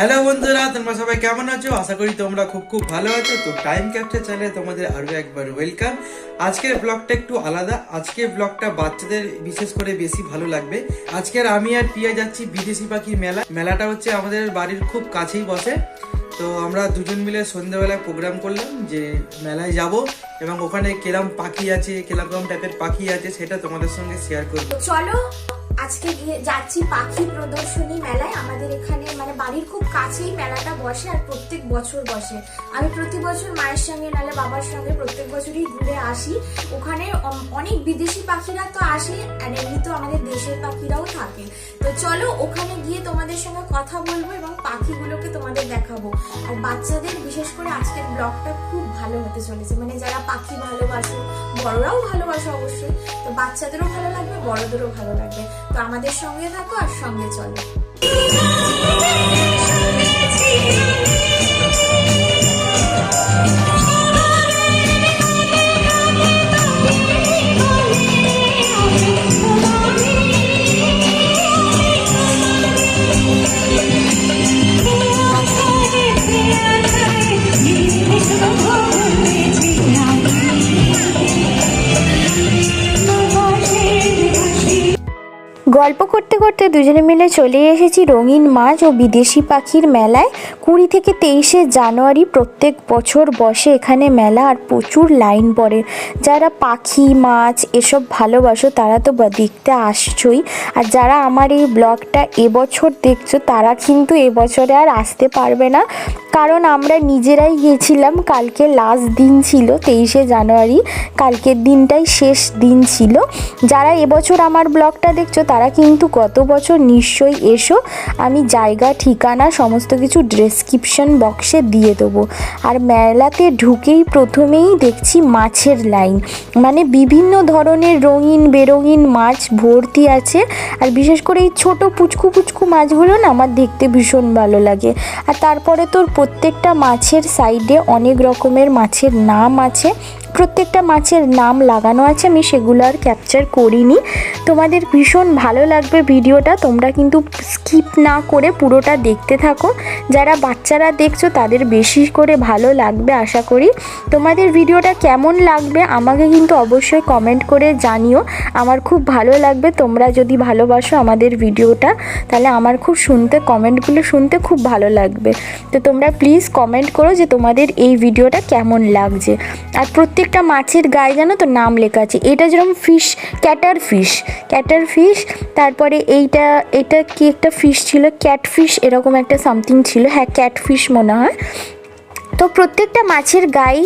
Hello বন্ধুরা, তোমরা সবাই কেমন আছো? আশা করি তোমরা খুব খুব ভালো আছো। তো টাইম ক্যাপচার চ্যানেলে তোমাদের আরও একবার ওয়েলকাম আজকের ব্লগটা একটু আলাদা। আজকের ব্লগটা বাচ্চাদের বিশেষ করে বেশি ভালো লাগবে। আজকের আমি আর পিয়া যাচ্ছি বিদেশি পাখির মেলা। মেলাটা হচ্ছে আমাদের বাড়ির খুব কাছেই বসে। তো আমরা দুজন মিলে সন্ধ্যাবেলায় প্রোগ্রাম করলাম যে মেলায় যাব এবং ওখানে কেরাম পাখি আছে কেরকম টাইপের পাখি আছে সেটা তোমাদের সঙ্গে শেয়ার করব। চলো আজকে গিয়ে যাচ্ছি পাখি প্রদর্শনী মেলায়। আমাদের এখানে মানে বাড়ির খুব কাছেই মেলাটা বসে আর প্রত্যেক বছর বসে। আমি প্রতি বছর মায়ের সঙ্গে নালে বাবার সঙ্গে প্রত্যেক বছরই ঘুরে আসি। ওখানে অনেক বিদেশি পাখিরা তো আসে আর এমনি তো আমাদের দেশের পাখিরাও থাকে। তো চলো ওখানে গিয়ে তোমাদের সঙ্গে কথা বলব এবং পাখিগুলোকে তোমাদের দেখাবো। আর বাচ্চাদের, বিশেষ করে আজকের ব্লগটা খুব ভালো হতে চলেছে। মানে যারা পাখি ভালোবাসো, বড়রাও ভালোবাসো অবশ্যই, তো বাচ্চাদেরও ভালো লাগবে, বড়দেরও ভালো লাগবে। তো আমাদের সঙ্গে থাকো আর সঙ্গে চলো। করতে করতে দুজনে মিলে চলে এসেছি রঙিন মাছ ও বিদেশি পাখির মেলায়। কুড়ি থেকে তেইশে জানুয়ারি প্রত্যেক বছর বসে এখানে মেলা আর প্রচুর লাইন পড়ে। যারা পাখি, মাছ এসব ভালোবাসো তারা তো দেখতে আসছই। আর যারা আমার এই ব্লগটা এবছর দেখছ তারা কিন্তু এবছরে আর আসতে পারবে না। কারণ আমরা নিজেরাই গিয়েছিলাম, কালকে লাস্ট দিন ছিল তেইশে জানুয়ারি, কালকের দিনটাই শেষ দিন ছিল। যারা এবছর আমার ব্লগটা দেখছ তারা কিন্তু গত বছর নিশ্চয়ই এসো। আমি জায়গা, ঠিকানা, সমস্ত কিছু ডেসক্রিপশন বক্সে দিয়ে দেবো। আর মেলাতে ঢুকেই প্রথমেই দেখছি মাছের লাইন মানে বিভিন্ন ধরনের রঙিন, বেরঙিন মাছ ভর্তি আছে। আর বিশেষ করে এই ছোট পুচকু পুচকু মাছগুলো না আমার দেখতে ভীষণ ভালো লাগে। আর তারপরে তোর প্রত্যেকটা মাছের সাইডে অনেক রকমের মাছের নাম আছে। প্রত্যেকটা মাছের নাম লাগানো আছে। আমি সেগুলো আর ক্যাপচার করিনি। তোমাদের ভীষণ ভালো লাগবে ভিডিওটা, তোমরা কিন্তু স্কিপ না করে পুরোটা দেখতে থাকো। যারা বাচ্চারা দেখছ, তাদের বেশি করে ভালো লাগবে, আশা করি। তোমাদের ভিডিওটা কেমন লাগবে, আমাকে কিন্তু অবশ্যই কমেন্ট করে জানিও। আমার খুব ভালো লাগবে, তোমরা যদি ভালোবাসো আমাদের ভিডিওটা, তাহলে আমার খুব শুনতে কমেন্টগুলো শুনতে খুব ভালো লাগবে। তো তোমরা প্লিজ কমেন্ট করো যে তোমাদের এই ভিডিওটা কেমন লাগছে। আর প্রত্যেকটা মাছের গায়ে জানো তো নাম লেখা আছে, এটা যেরকম fish cutter fish cutter fish তারপরে এইটা, এটা কি একটা ফিশ ছিল? ক্যাটফিশ এরকম একটা সামথিং ছিল। হ্যাঁ ক্যাটফিশ মনে হয়। তো প্রত্যেকটা মাছের গায়ে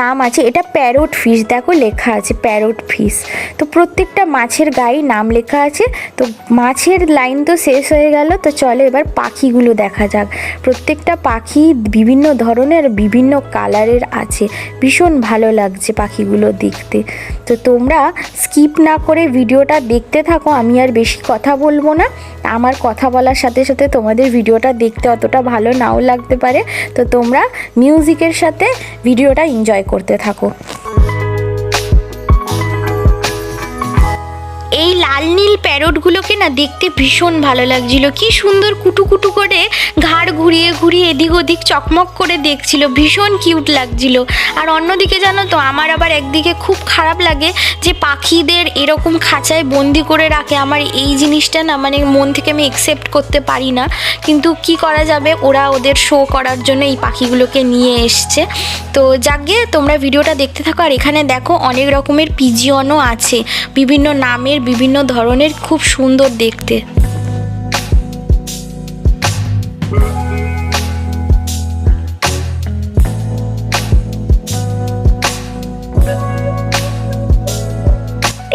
নাম আছে। এটা প্যারোট ফিশ দেখো লেখা আছে প্যারোট ফিশ তো প্রত্যেকটা মাছের গায়ে নাম লেখা আছে। তো মাছের লাইন তো শেষ হয়ে গেল। তো চলো এবার পাখিগুলো দেখা যাক। প্রত্যেকটা পাখি বিভিন্ন ধরনের, বিভিন্ন কালারের আছে। ভীষণ ভালো লাগছে পাখিগুলো দেখতে। তো তোমরা স্কিপ না করে ভিডিওটা দেখতে থাকো। আমি আর বেশি কথা বলব না। আমার কথা বলার সাথে সাথে তোমাদের ভিডিওটা দেখতে অতটা ভালো নাও লাগতে পারে। তো তোমরা মিউজিকের সাথে ভিডিওটা এনজয় করতে থাকো। লাল নীল প্যারটগুলোকে না দেখতে ভীষণ ভালো লাগছিল। কি সুন্দর কুটু কুটু করে ঘাড় ঘুরিয়ে ঘুরিয়ে এদিক ওদিক চকমক করে দেখছিল। ভীষণ কিউট লাগছিল। আর অন্যদিকে জানো তো, আমার আবার একদিকে খুব খারাপ লাগে যে পাখিদের এরকম খাঁচায় বন্দি করে রাখে। আমার এই জিনিসটা না মানে মন থেকে আমি একসেপ্ট করতে পারি না। কিন্তু কি করা যাবে? ওরা ওদের শো করার জন্য এই পাখিগুলোকে নিয়ে এসছে। তো যাকে তোমরা ভিডিওটা দেখতে থাকো। আর এখানে দেখো অনেক রকমের পিজিয়নও আছে। বিভিন্ন নামের বিভিন্ন ধরনের খুব সুন্দর দেখতে।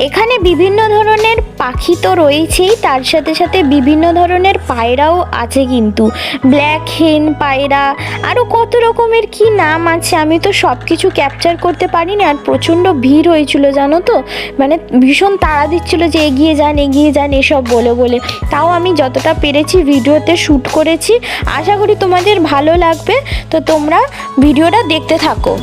এখানে বিভিন্ন ধরনের পাখি তো রয়েছেই, তার সাথে সাথে বিভিন্ন ধরনের পায়রাও আছে কিন্তু। ব্ল্যাক হেন পায়রা আরও কত রকমের কি নাম আছে আমি তো সব কিছু ক্যাপচার করতে পারিনি, আর প্রচণ্ড ভিড় হয়েছিল জানো তো? মানে ভীষণ তাড়া দিচ্ছিল যে এগিয়ে যান এগিয়ে যান, এসব বলে বলে। তাও আমি যতটা পেরেছি ভিডিওতে শ্যুট করেছি, আশা করি তোমাদের ভালো লাগবে, তো তোমরা ভিডিওটা দেখতে থাকো।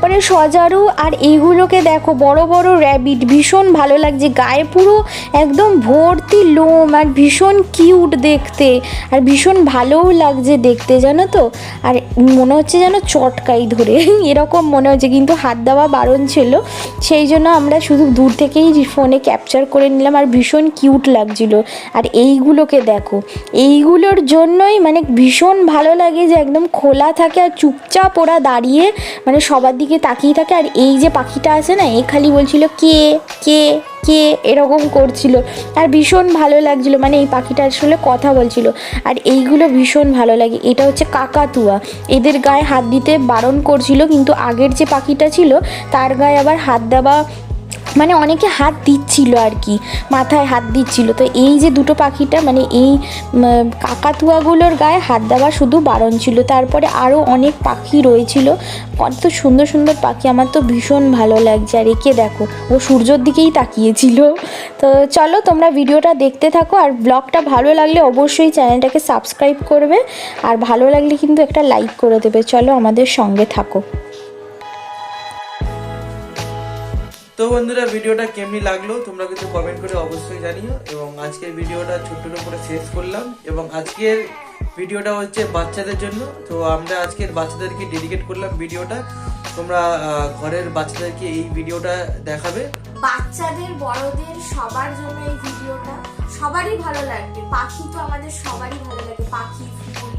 তারপরে সজারু আর এইগুলোকে দেখো, বড় বড় র্যাবিট ভীষণ ভালো লাগছে। গায়ে পুরো একদম ভর্তি লোম আর ভীষণ কিউট দেখতে। আর ভীষণ ভালোও লাগছে দেখতে, জানো তো? আর মনে হচ্ছে যেন চটকাই ধরে। এরকম মনে হচ্ছে, কিন্তু হাত দেওয়া বারণ ছিল। সেই জন্য আমরা শুধু দূর থেকেই ফোনে ক্যাপচার করে নিলাম আর ভীষণ কিউট লাগছিল। আর এইগুলোকে দেখো, এইগুলোর জন্যই মানে ভীষণ ভালো লাগে যে একদম খোলা থাকে আর চুপচাপ ওরা দাঁড়িয়ে মানে সবার তাকিয়ে থাকে আর এই যে পাখিটা আছে না, এ খালি বলছিল, কে কে কে? এরকম করছিল। আর ভীষণ ভালো লাগছিল মানে এই পাখিটা আসলে কথা বলছিল। আর এইগুলো ভীষণ ভালো লাগে। এটা হচ্ছে কাকাতুয়া। এদের গায়ে হাত দিতে বারণ করছিল, কিন্তু আগের যে পাখিটা ছিল, তার গায়ে আবার হাত দেওয়া মানে অনেকে হাত দিচ্ছিল আর কি, মাথায় হাত দিচ্ছিল। তো এই যে দুটো পাখিটা মানে এই কাকাতুয়াগুলোর গায়ে হাত দেওয়া শুধু বারণ ছিল। তারপরে আরও অনেক পাখি রয়েছিল। কত সুন্দর সুন্দর পাখি, আমার তো ভীষণ ভালো লাগছে। আর একে দেখো, ও সূর্যর দিকেই তাকিয়েছিল। তো চলো তোমরা ভিডিওটা দেখতে থাকো, আর ব্লগটা ভালো লাগলে অবশ্যই চ্যানেলটাকে সাবস্ক্রাইব করবে। আর ভালো লাগলে কিন্তু একটা লাইক করে দেবে। চলো আমাদের সঙ্গে থাকো। তো বন্ধুরা, ভিডিওটা কেমনি লাগল তোমরা কিন্তু কমেন্ট করে অবশ্যই জানিও। এবং আজকের ভিডিওটা ছোট্ট করে শেষ করলাম। এবং আজকের ভিডিওটা হচ্ছে বাচ্চাদের জন্য। তো আমরা আজকের বাচ্চাদেরকে ডেডিকেট করলাম ভিডিওটা। তোমরা ঘরের বাচ্চাদেরকে এই ভিডিওটা দেখাবে। বাচ্চাদের, বড়দের সবার জন্য এই ভিডিওটা। সবারই ভালো লাগবে। পাখি তো আমাদের সবারই ভালো লাগে। পাখি, ফুল,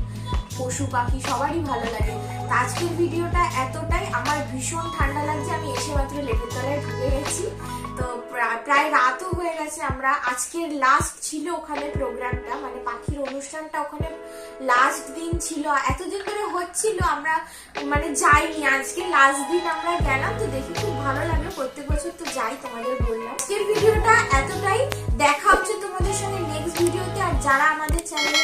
পশু, পাখি সবারই ভালো লাগে। আজকের ভিডিওটা এতটাই। আমার ভীষণ ঠান্ডা লাগছে, আমি এসে মাত্র লেবুর তলায় ঢুকে গেছি। তো প্রায় রাতও হয়ে গেছে আমরা। আজকের লাস্ট ছিল ওখানে প্রোগ্রামটা মানে পাখির অনুষ্ঠানটা ওখানে লাস্ট দিন ছিল। এতদিন ধরে হচ্ছিল, আমরা মানে যাইনি। আজকে লাস্ট দিন আমরা গেলাম, তো দেখে খুব ভালো লাগল। প্রত্যেক বছর তো যাই, তোমাদের বললাম। আজকের ভিডিওটা এতটাই। দেখা হচ্ছে তোমাদের সঙ্গে নেক্সট ভিডিওতে আর যারা আমাদের চ্যানেলে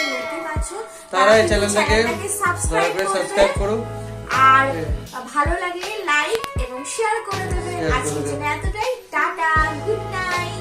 আছো তারা এই চ্যানেলটাকে সাবস্ক্রাইব করো আর ভালো লাগলে লাইক এবং শেয়ার করে দেবে। আজকের এতটাই। Tata good night